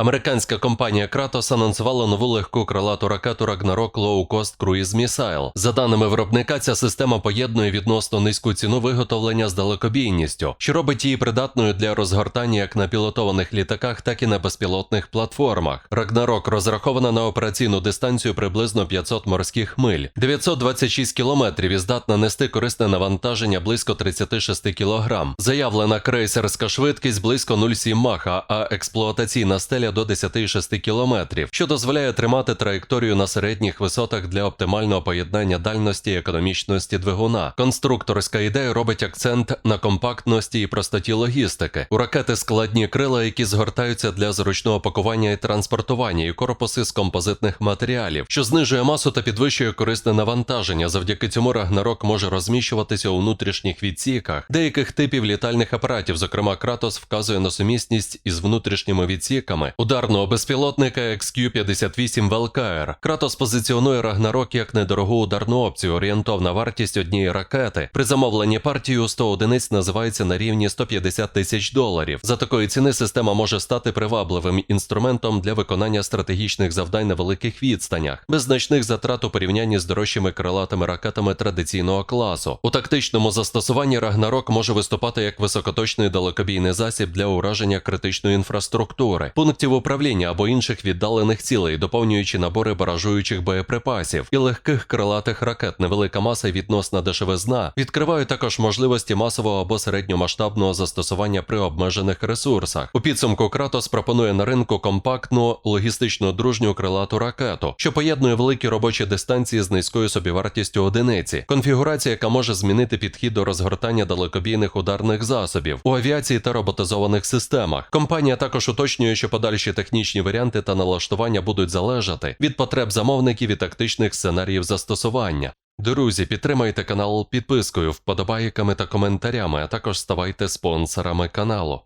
Американська компанія Kratos анонсувала нову легку крилату ракету Ragnarok Low Cost Cruise Missile. За даними виробника, ця система поєднує відносно низьку ціну виготовлення з далекобійністю, що робить її придатною для розгортання як на пілотованих літаках, так і на безпілотних платформах. Ragnarok розрахована на операційну дистанцію приблизно 500 морських миль, 926 кілометрів і здатна нести корисне навантаження близько 36 кілограм. Заявлена крейсерська швидкість близько 0,7 маха, а експлуатаційна стеля до 10,6 кілометрів, що дозволяє тримати траєкторію на середніх висотах для оптимального поєднання дальності і економічності двигуна. Конструкторська ідея робить акцент на компактності і простоті логістики. У ракети складні крила, які згортаються для зручного пакування і транспортування, і корпуси з композитних матеріалів, що знижує масу та підвищує корисне навантаження. Завдяки цьому Рагнарок може розміщуватися у внутрішніх відсіках деяких типів літальних апаратів. Зокрема, Кратос вказує на сумісність із внутрішніми відсіками ударного безпілотника XQ-58 Велкаер. Кратос позиціонує Рагнарок як недорогу ударну опцію. Орієнтовна вартість однієї ракети при замовленні партії у 100 одиниць називається на рівні 150 тисяч доларів. За такої ціни система може стати привабливим інструментом для виконання стратегічних завдань на великих відстанях, без значних затрат у порівнянні з дорожчими крилатими ракетами традиційного класу. У тактичному застосуванні Рагнарок може виступати як високоточний далекобійний засіб для ураження критичної інфраструктури, пунктів управління або інших віддалених цілей, доповнюючи набори баражуючих боєприпасів і легких крилатих ракет. Невелика маса і відносна дешевизна відкривають також можливості масового або середньомасштабного застосування при обмежених ресурсах. У підсумку Кратос пропонує на ринку компактну логістично дружню крилату ракету, що поєднує великі робочі дистанції з низькою собівартістю одиниці. Конфігурація, яка може змінити підхід до розгортання далекобійних ударних засобів у авіації та роботизованих системах. Компанія також уточнює, що подальші технічні варіанти та налаштування будуть залежати від потреб замовників і тактичних сценаріїв застосування. Друзі, підтримайте канал підпискою, вподобайками та коментарями, а також ставайте спонсорами каналу.